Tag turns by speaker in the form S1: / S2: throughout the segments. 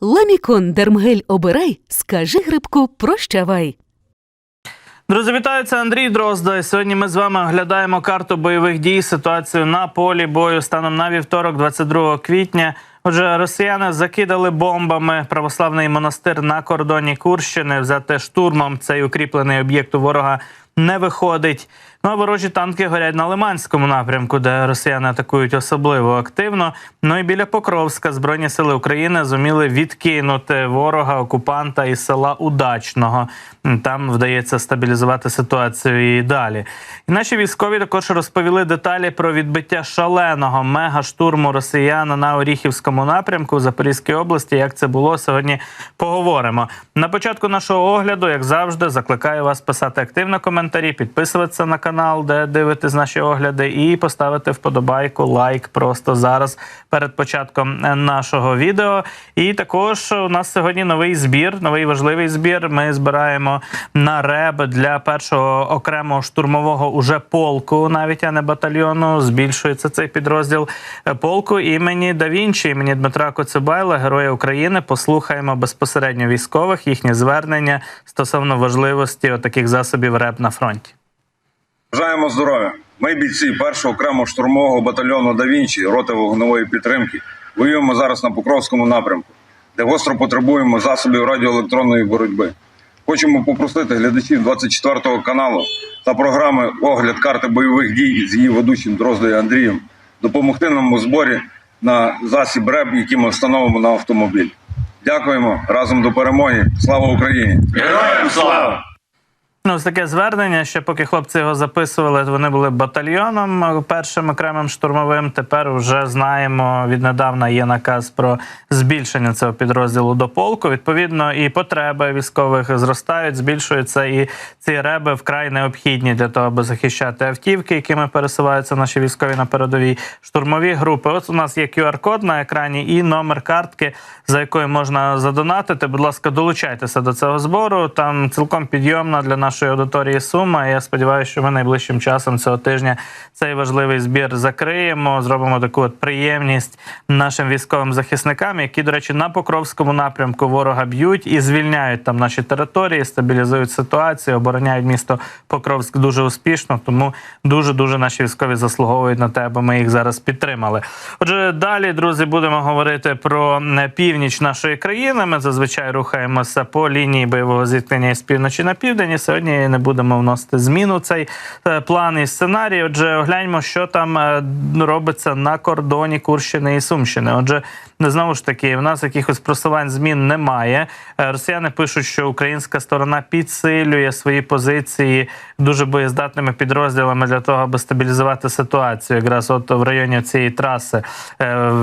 S1: Ламікон Дермгель обирай, скажи грибку прощавай.
S2: Друзі, вітаю, це Андрій Дрозда. І Сьогодні ми з вами оглядаємо карту бойових дій, ситуацію на полі бою станом на вівторок, 22 квітня. Отже, росіяни закидали бомбами православний монастир на кордоні Курщини. Взяти штурмом цей укріплений об'єкт у ворога не виходить. Ну а ворожі танки горять на Лиманському напрямку, де росіяни атакують особливо активно. Ну і біля Покровська збройні сили України зуміли відкинути ворога окупанта із села Удачного. Там вдається стабілізувати ситуацію і далі. І наші військові також розповіли деталі про відбиття шаленого мегаштурму росіян на Оріхівському напрямку в Запорізькій області. Як це було сьогодні? Поговоримо на початку нашого огляду. Як завжди, закликаю вас писати активно коментарі, підписуватися на канал, де дивитесь наші огляди, і поставити вподобайку, лайк просто зараз перед початком е, нашого відео. І також у нас сьогодні новий збір, новий важливий збір. Ми збираємо на РЕБ для першого окремого штурмового уже полку, навіть а не батальйону. Збільшується цей підрозділ е, полку імені Да Вінчі, імені Дмитра Коцюбайла, Героя України. Послухаємо безпосередньо військових їхні звернення стосовно важливості таких засобів РЕБ на фронті.
S3: Бажаємо здоров'я. Ми бійці першого окремого штурмового батальйону Да роти вогневої підтримки. Воюємо зараз на Покровському напрямку, де гостро потребуємо засобів радіоелектронної боротьби. Хочемо попросити глядачів 24 каналу та програми Огляд карти бойових дій з її ведучим Дроздою Андрієм допомогти нам у зборі на засіб РЕБ, який ми встановимо на автомобіль. Дякуємо разом до перемоги. Слава Україні!
S4: Героям слава!
S2: Ну, ось таке звернення. Ще поки хлопці його записували, вони були батальйоном першим окремим штурмовим. Тепер вже знаємо віднедавна є наказ про збільшення цього підрозділу до полку. Відповідно, і потреби військових зростають, збільшуються, і ці реби вкрай необхідні для того, аби захищати автівки, якими пересуваються наші військові на передовій штурмові групи. От у нас є QR-код на екрані і номер картки, за якою можна задонатити. Будь ласка, долучайтеся до цього збору. Там цілком підйомна для нашої аудиторії сума. Я сподіваюся, що ми найближчим часом цього тижня цей важливий збір закриємо. Зробимо таку от приємність нашим військовим захисникам, які, до речі, на Покровському напрямку ворога б'ють і звільняють там наші території, стабілізують ситуацію, обороняють місто Покровськ дуже успішно. Тому дуже дуже наші військові заслуговують на те, аби ми їх зараз підтримали. Отже, далі, друзі, будемо говорити про е, північ нашої країни. Ми зазвичай рухаємося по лінії бойового зіткнення з півночі на південь. І Сьогодні не будемо вносити зміну цей е, план і сценарій. Отже, огляньмо, що там е, робиться на кордоні Курщини і Сумщини. Отже, знову ж таки, в нас якихось просувань змін немає. Е, Росіяни пишуть, що українська сторона підсилює свої позиції дуже боєздатними підрозділами для того, аби стабілізувати ситуацію. Якраз от в районі цієї траси,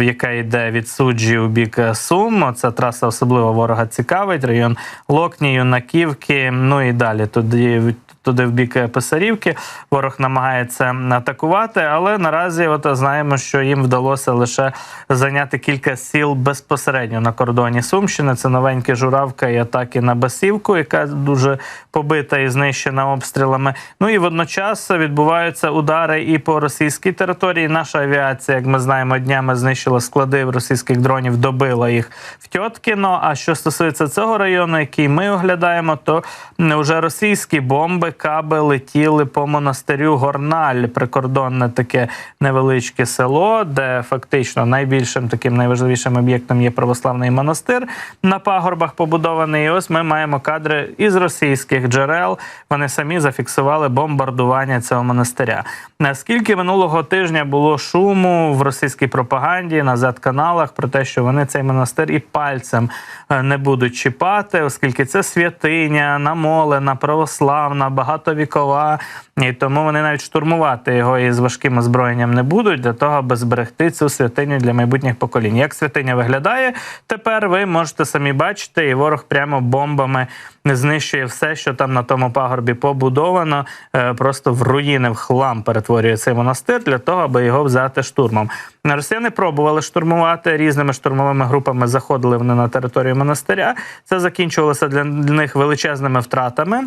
S2: яка йде від суджі у бік Сум. Ця траса особливо ворога цікавить. Район Локні, Юнаківки. Ну і далі туди туди в бік е, Писарівки. Ворог намагається атакувати, але наразі от знаємо, що їм вдалося лише зайняти кілька сіл безпосередньо на кордоні Сумщини. Це новеньке журавка і атаки на Басівку, яка дуже побита і знищена обстрілами. Ну і водночас відбуваються удари і по російській території. Наша авіація, як ми знаємо, днями знищила склади російських дронів, добила їх в Тьоткіно. А що стосується цього району, який ми оглядаємо, то вже російські бомби каби летіли по монастирю Горналь, прикордонне таке невеличке село, де фактично найбільшим таким найважливішим об'єктом є православний монастир на пагорбах побудований. І ось ми маємо кадри із російських джерел. Вони самі зафіксували бомбардування цього монастиря. Наскільки минулого тижня було шуму в російській пропаганді на Z-каналах про те, що вони цей монастир і пальцем е, не будуть чіпати, оскільки це святиня, намолена, православна, багатовікова, і тому вони навіть штурмувати його із важким озброєнням не будуть для того, аби зберегти цю святиню для майбутніх поколінь. Як святиня виглядає тепер, ви можете самі бачити, і ворог прямо бомбами знищує все, що там на тому пагорбі побудовано, е, просто в руїни, в хлам перетворює цей монастир для того, аби його взяти штурмом. Росіяни пробували штурмувати різними штурмовими групами. Заходили вони на територію монастиря. Це закінчувалося для них величезними втратами.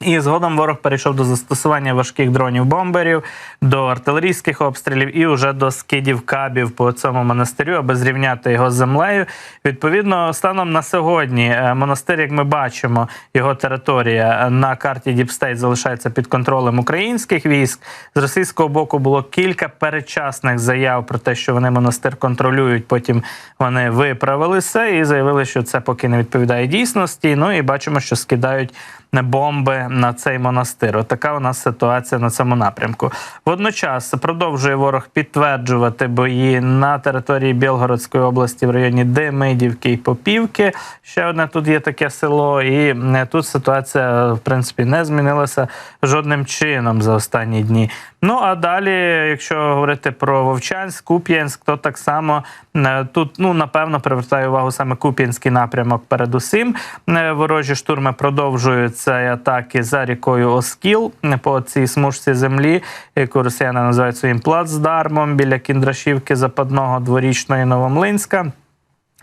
S2: І згодом ворог перейшов до застосування важких дронів-бомберів, до артилерійських обстрілів і вже до скидів кабів по цьому монастирю, аби зрівняти його з землею. Відповідно, станом на сьогодні е, монастир, як ми бачимо, його територія е, на карті Діпстейт залишається під контролем українських військ. З російського боку було кілька передчасних заяв про те, що вони монастир контролюють. Потім вони виправилися і заявили, що це поки не відповідає дійсності. Ну і бачимо, що скидають бомби на цей монастир. Отака у нас ситуація на цьому напрямку. Водночас продовжує ворог підтверджувати бої на території Білгородської області в районі Демидівки і Попівки. Ще одне тут є таке село, і е, тут ситуація в принципі не змінилася жодним чином за останні дні. Ну а далі, якщо говорити про Вовчанськ, Куп'янськ, то так само е, тут ну напевно привертає увагу саме Куп'янський напрямок. Передусім Е, ворожі штурми продовжуються і атаки за рікою Оскіл е, по цій смужці землі, яку росіяни називають своїм плацдармом біля Кіндрашівки, Западного, Дворічної, Новомлинська.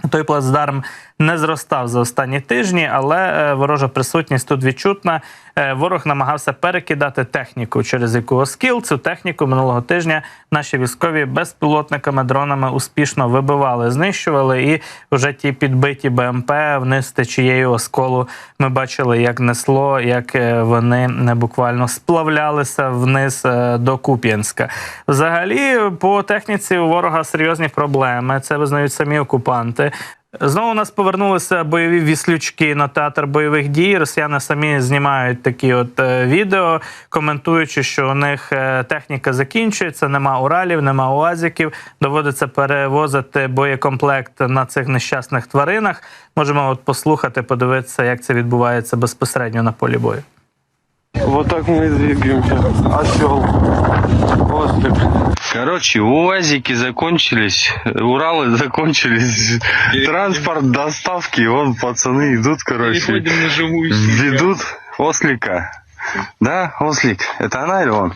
S2: Той плацдарм не зростав за останні тижні, але е, ворожа присутність тут відчутна. Е, Ворог намагався перекидати техніку через яку Оскіл. Цю техніку минулого тижня наші військові безпілотниками, дронами успішно вибивали, знищували. І вже ті підбиті БМП вниз течією осколу ми бачили, як несло, як е, вони не буквально сплавлялися вниз до Куп'янська. Взагалі, по техніці у ворога серйозні проблеми. Це визнають самі окупанти. Знову у нас повернулися бойові віслючки на театр бойових дій. Росіяни самі знімають такі от е, відео, коментуючи, що у них е, техніка закінчується, нема уралів, нема уазиків. Доводиться перевозити боєкомплект на цих нещасних тваринах. Можемо от послухати, подивитися, як це відбувається безпосередньо на полі бою.
S4: Вот так мы и двигаемся. Осел. Ослик. Короче, УАЗики закончились, Уралы закончились, транспорт доставки, вон пацаны идут, короче,
S5: Переходим на живую
S4: ведут ослика. Да, ослик? Это она или он?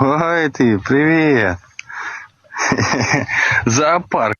S4: Ой ты, привет. Зоопарк.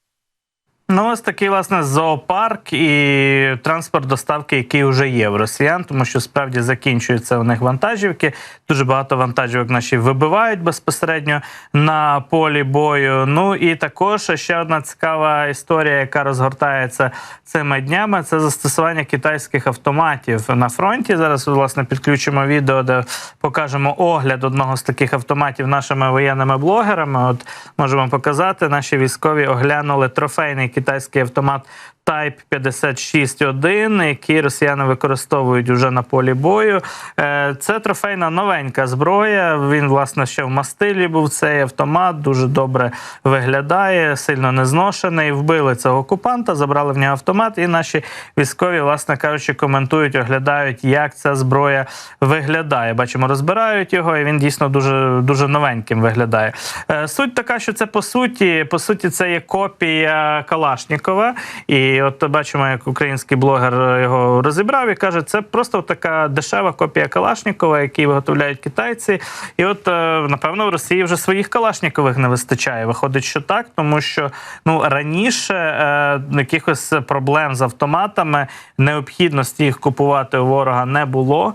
S2: Ну, ось такий власне зоопарк і транспорт доставки, який вже є в росіян, тому що справді закінчуються у них вантажівки. Дуже багато вантажівок наші вибивають безпосередньо на полі бою. Ну і також ще одна цікава історія, яка розгортається цими днями. Це застосування китайських автоматів на фронті. Зараз власне підключимо відео, де покажемо огляд одного з таких автоматів нашими воєнними блогерами. От можемо показати, наші військові оглянули трофейний китайський автомат Type 56.1, який росіяни використовують уже на полі бою. Е, Це трофейна новенька зброя. Він, власне, ще в мастилі був цей автомат, дуже добре виглядає, сильно не зношений. Вбили цього окупанта, забрали в нього автомат, і наші військові, власне кажучи, коментують, оглядають, як ця зброя виглядає. Бачимо, розбирають його, і він дійсно дуже, дуже новеньким виглядає. Е, Суть така, що це по суті, по суті, це є копія Калашнікова. І от бачимо, як український блогер його розібрав і каже, це просто така дешева копія Калашнікова, який виготовляють китайці. І от, е, напевно, в Росії вже своїх Калашнікових не вистачає. Виходить, що так, тому що ну раніше е, якихось проблем з автоматами, необхідності їх купувати у ворога не було.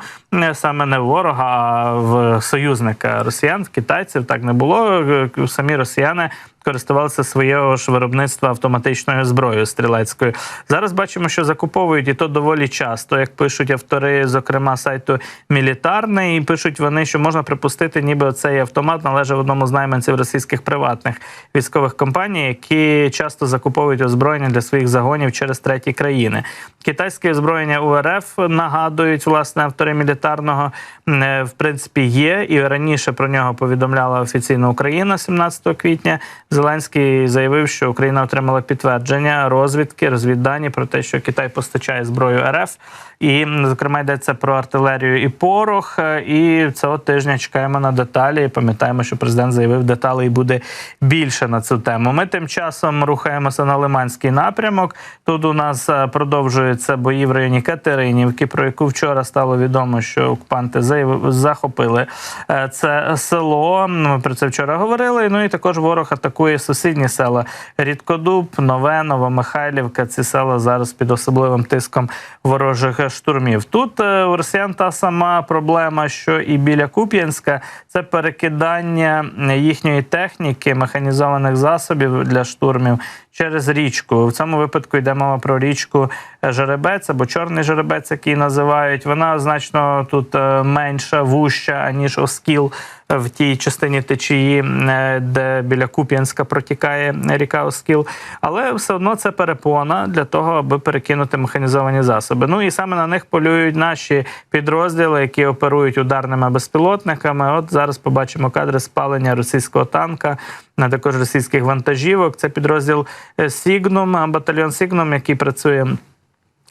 S2: Саме не в ворога, а в союзника росіян, в китайців так не було. Е, Самі росіяни користувалися своєго ж виробництва автоматичною зброєю стрілецькою. Зараз бачимо, що закуповують і то доволі часто, як пишуть автори, зокрема сайту Мілітарний, і пишуть вони, що можна припустити, ніби цей автомат належав одному з найманців російських приватних військових компаній, які часто закуповують озброєння для своїх загонів через треті країни. Китайське озброєння УРФ нагадують власне автори мілітарного е, в принципі є, і раніше про нього повідомляла офіційно Україна 17 квітня. Зеленський заявив, що Україна отримала підтвердження розвідки, розвіддані про те, що Китай постачає зброю РФ, і зокрема йдеться про артилерію і порох. Е, І цього тижня чекаємо на деталі. Пам'ятаємо, що президент заявив, деталей буде більше на цю тему. Ми тим часом рухаємося на Лиманський напрямок. Тут у нас е, продовжуються бої в районі Катеринівки, про яку вчора стало відомо, що окупанти захопили е, це село. Ми про це вчора говорили. Ну і також ворог атакує сусідні села Рідкодуб, Нове, Новомихайлівка. Ці села зараз під особливим тиском ворожих штурмів. Тут е, у росіян та сама проблема, що і біля Куп'янська це перекидання їхньої техніки, механізованих засобів для штурмів через річку. В цьому випадку йде мова про річку Жеребець або Чорний Жеребець, який називають. Вона значно тут е, менша, вуща, аніж Оскіл в тій частині течії, е, де біля Куп'янська протікає ріка Оскіл. Але все одно це перепона для того, аби перекинути механізовані засоби. Ну і саме на них полюють наші підрозділи, які оперують ударними безпілотниками. От зараз побачимо кадри спалення російського танка, а також російських вантажівок. Це підрозділ е, Сігнум, батальйон Сігнум, який працює.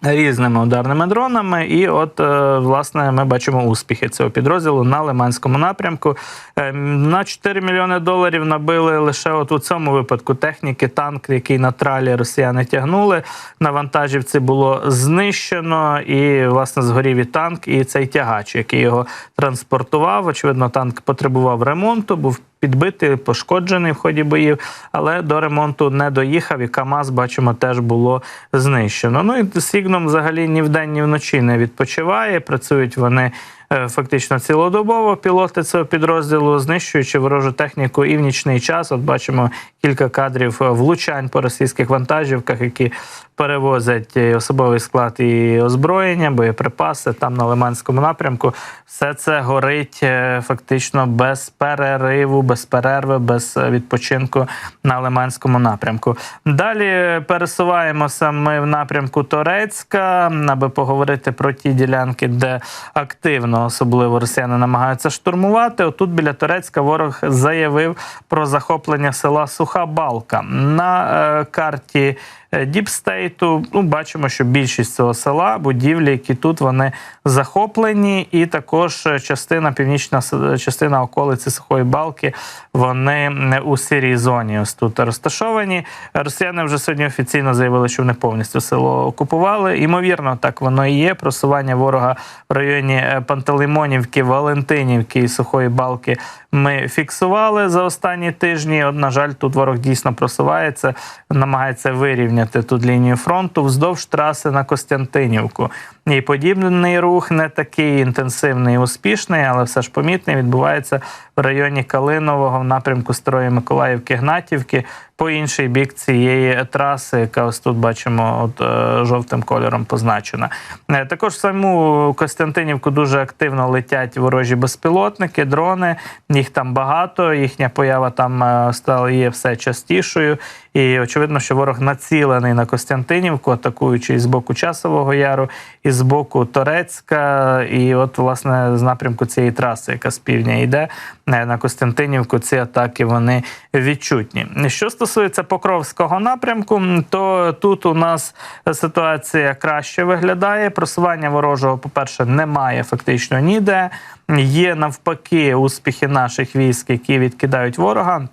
S2: Різними ударними дронами, і от е, власне ми бачимо успіхи цього підрозділу на Лиманському напрямку. Е, На 4 мільйони доларів набили лише от у цьому випадку техніки, танк, який на тралі росіяни тягнули. На вантажівці було знищено, і власне згорів і танк, і цей тягач, який його транспортував. Очевидно, танк потребував ремонту, був підбитий, пошкоджений в ході боїв, але до ремонту не доїхав. І КАМАЗ, бачимо, теж було знищено. Ну і Сігном взагалі ні вдень, ні вночі не відпочиває. Працюють вони. е, Фактично цілодобово пілоти цього підрозділу, знищуючи ворожу техніку і в нічний час. От бачимо кілька кадрів е, влучань по російських вантажівках, які перевозять особовий склад і озброєння, боєприпаси там на Лиманському напрямку. Все це горить е, фактично без перериву, без перерви, без е, відпочинку на Лиманському напрямку. Далі пересуваємося ми в напрямку Торецька, аби поговорити про ті ділянки, де активно, особливо росіяни намагаються штурмувати. Отут біля Торецька ворог заявив про захоплення села Суха Балка на е, карті. Діпстейту, ну бачимо, що більшість цього села, будівлі, які тут вони захоплені, і також частина північна частина околиці сухої балки, вони у сірій зоні. Ось тут розташовані. Росіяни вже сьогодні офіційно заявили, що вони повністю село окупували. Імовірно, так воно і є. Просування ворога в районі е, Пантелеймонівки, Валентинівки і сухої балки ми фіксували за останні тижні. От, на жаль, тут ворог дійсно просувається, намагається вирівняти тут лінію фронту вздовж траси на Костянтинівку. І подібний рух не такий інтенсивний і успішний, але все ж помітний. Відбувається в районі Калинового в напрямку Старої Миколаївки Гнатівки. По інший бік цієї траси, яка ось тут бачимо, от е, жовтим кольором позначена. Е, Також саму Костянтинівку дуже активно летять ворожі безпілотники, дрони. Їх там багато. Їхня поява там е, стала є все частішою. І очевидно, що ворог націлений на Костянтинівку, атакуючи і з боку Часового Яру, і з боку Торецька, і от власне з напрямку цієї траси, яка з півдня йде на Костянтинівку, ці атаки вони відчутні. Що стосується Покровського напрямку, то тут у нас ситуація краще виглядає. Просування ворожого, по-перше, немає фактично ніде. Є навпаки успіхи наших військ, які відкидають ворога.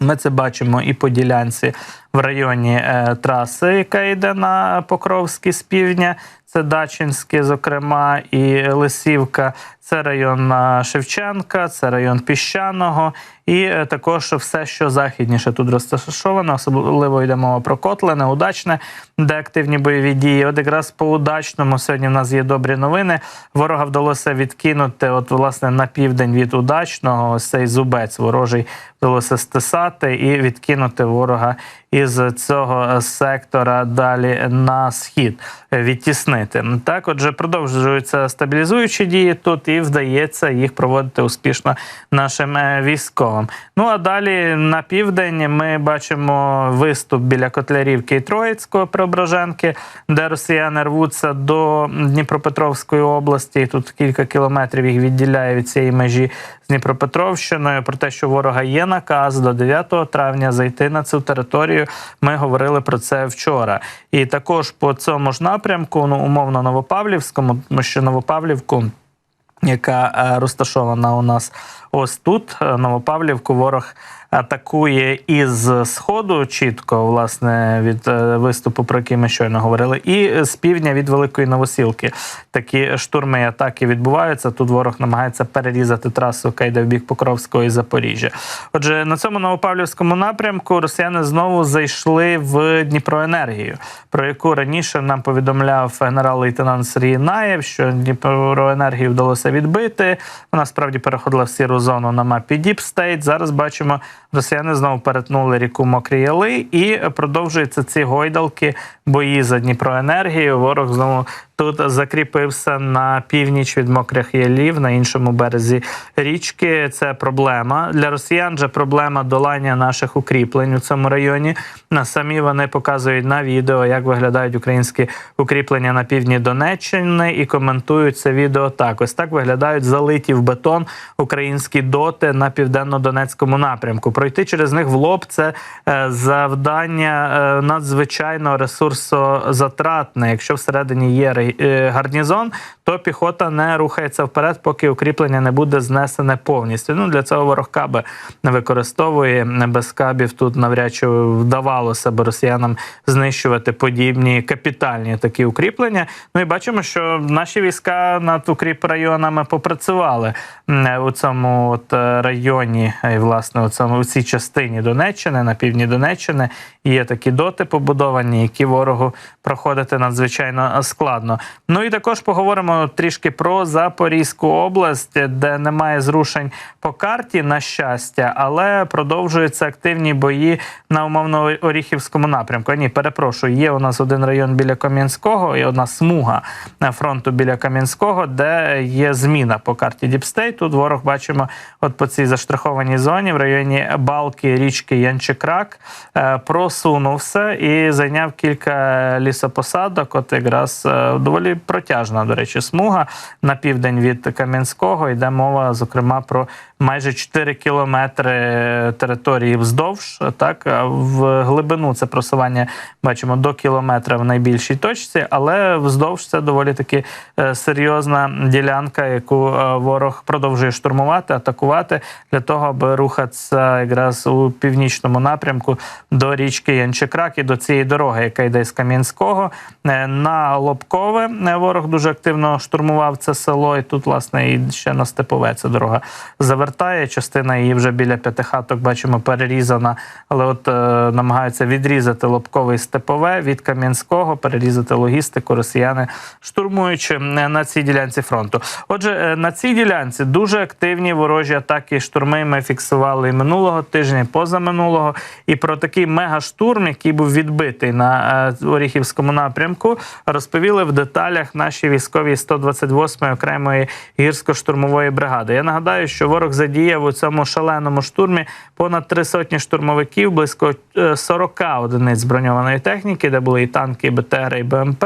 S2: Ми це бачимо і по ділянці в районі е, траси, яка йде на Покровський з півдня. Це Дачинське, зокрема, і Лисівка. Це район е, Шевченка, це район Піщаного, і е, також все, що західніше тут розташовано, особливо йде мова про Котлине, удачне, де активні бойові дії. От якраз по удачному сьогодні в нас є добрі новини. Ворога вдалося відкинути, от власне на південь від удачного, ось цей зубець ворожий вдалося стисати і відкинути ворога із цього сектора далі на схід, відтіснити. Так, отже, продовжуються стабілізуючі дії тут, і вдається їх проводити успішно нашим е, військовим. Ну а далі на південь ми бачимо виступ біля Котлярівки і Троїцького Преображенки, де росіяни рвуться до Дніпропетровської області. Тут кілька кілометрів їх відділяє від цієї межі з Дніпропетровщиною. Про те, що ворога є наказ до 9 травня зайти на цю територію. Ми говорили про це вчора. І також по цьому ж напрямку, ну умовно Новопавлівському, тому що Новопавлівку. Яка е, розташована у нас ось тут, е, Новопавлівку, ворог атакує із сходу, чітко, власне, від е, виступу, про який ми щойно говорили, і з півдня від Великої Новосілки. Такі штурми і атаки відбуваються. Тут ворог намагається перерізати трасу, яка йде в бік Покровського і Запоріжжя. Отже, на цьому Новопавлівському напрямку росіяни знову зайшли в Дніпроенергію, про яку раніше нам повідомляв генерал-лейтенант Сергій Наєв, що Дніпроенергію вдалося відбити. Вона справді переходила в сіру зону на мапі State. Зараз бачимо, росіяни знову перетнули ріку Мокрі Яли і продовжуються ці гойдалки, бої за Дніпроенергію. Ворог знову тут закріпився на північ від мокрих ялів на іншому березі річки. Це проблема для росіян. Же проблема долання наших укріплень у цьому районі. На самі вони показують на відео, як виглядають українські укріплення на півдні Донеччини, і коментують це відео так. Ось так виглядають залиті в бетон українські доти на південно-донецькому напрямку. Пройти через них в лоб це е, завдання е, надзвичайно ресурсозатратне. Якщо всередині є гарнізон, то піхота не рухається вперед, поки укріплення не буде знесене повністю. Ну для цього ворог каби не використовує без кабів. Тут навряд чи вдавалося б росіянам знищувати подібні капітальні такі укріплення. Ну і бачимо, що наші війська над укріп районами попрацювали у цьому от е, районі, і власне у цьому у цій частині Донеччини, на півдні Донеччини. Є такі доти побудовані, які ворогу проходити надзвичайно складно. Ну і також поговоримо трішки про Запорізьку область, де немає зрушень по карті, на щастя, але продовжуються активні бої на умовно Оріхівському напрямку. Ні, перепрошую, є у нас один район біля Кам'янського і одна смуга фронту біля Кам'янського, де є зміна по карті Діпстей. Тут ворог бачимо, от по цій заштрихованій зоні в районі Балки, річки Янчикрак е, просунувся і зайняв кілька лісопосадок. От якраз е, доволі протяжна, до речі, смуга на південь від Кам'янського. Йде мова, зокрема, про майже 4 кілометри території вздовж. Так в глибину це просування бачимо до кілометра в найбільшій точці, але вздовж це доволі таки е, серйозна ділянка, яку е, ворог продовжує штурмувати, атакувати для того, аби рухатися якраз у північному напрямку до річки Янчикрак і до цієї дороги, яка йде з Кам'янського Е, на Лобкове. Ворог дуже активно штурмував це село, і тут, власне, і ще на Степове ця дорога завертає. Частина її вже біля п'ятихаток бачимо перерізана, але от е, намагаються відрізати Лобкове і Степове від Кам'янського, перерізати логістику. Росіяни штурмуючи е, на цій ділянці фронту. Отже, е, на цій ділянці дуже активні ворожі атаки штурми. Ми фіксували і минулого тижня, і позаминулого. І про такий мегаштурм, який був відбитий на е, Оріхівському напрямку, розповіли в деталях наші військові 128-ї окремої гірсько-штурмової бригади. Я нагадаю, що ворог задіяв у цьому шаленому штурмі понад три сотні штурмовиків, близько е, 40 одиниць броньованої техніки, де були і танки, і БТР, і БМП,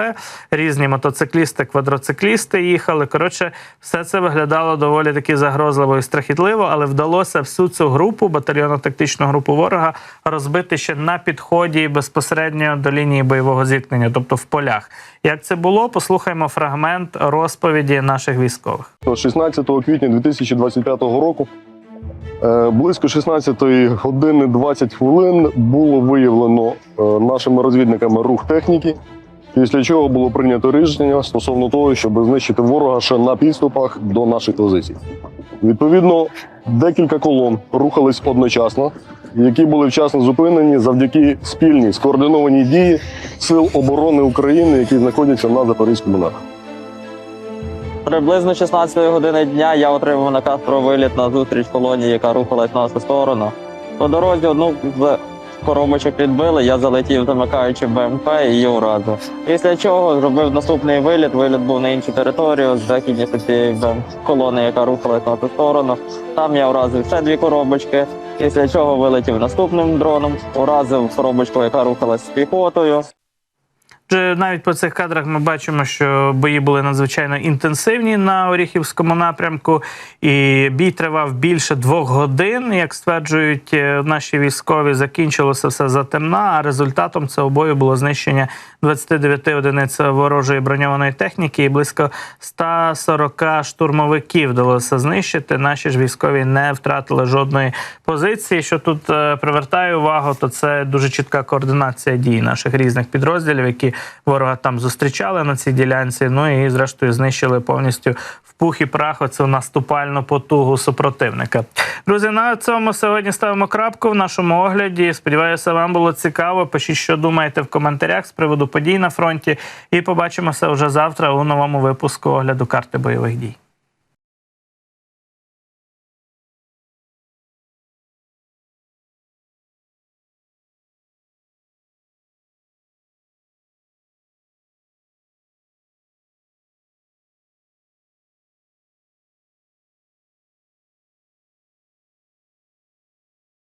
S2: різні мотоциклісти, квадроциклісти їхали. Коротше, все це виглядало доволі таки загрозливо і страхітливо, але вдалося всю цю групу, батальйонно-тактичну групу ворога, розбити ще на підході безпосередньо до лінії бойового зіткнення, тобто в полях. Як це було? Послухаємо фрагмент розповіді наших військових.
S5: 16 квітня 2025 року е, близько 16 години 20 хвилин було виявлено е, нашими розвідниками рух техніки, після чого було прийнято рішення стосовно того, щоб знищити ворога ще на підступах до наших позицій. Відповідно, декілька колон рухались одночасно, які були вчасно зупинені завдяки спільній скоординованій дії Сил оборони України, які знаходяться на Запорізькому напрямку.
S6: Приблизно 16 години дня я отримав наказ про виліт на зустріч колонії, яка рухалась на нашу сторону. По дорозі одну з коробочок відбили, я залетів, замикаючи БМП і її уразив. Після чого зробив наступний виліт. Виліт був на іншу територію, західніше цієї колони, яка рухалась на ту сторону. Там я уразив ще дві коробочки. Після чого вилетів наступним дроном, уразив коробочку, яка рухалась з піхотою.
S2: Отже, навіть по цих кадрах ми бачимо, що бої були надзвичайно інтенсивні на Оріхівському напрямку, і бій тривав більше двох годин. Як стверджують е, наші військові, закінчилося все затемна. А результатом цього бою було знищення 29 одиниць ворожої броньованої техніки і близько 140 штурмовиків вдалося знищити. Наші ж військові не втратили жодної позиції. Що тут е, привертає увагу, то це дуже чітка координація дій наших різних підрозділів, які ворога там зустрічали на цій ділянці. Ну і зрештою знищили повністю в пух і прах оцю наступальну потугу супротивника. Друзі, на цьому сьогодні ставимо крапку в нашому огляді. Сподіваюся, вам було цікаво. Пишіть, що думаєте в коментарях з приводу подій на фронті. І побачимося вже завтра у новому випуску огляду карти бойових дій.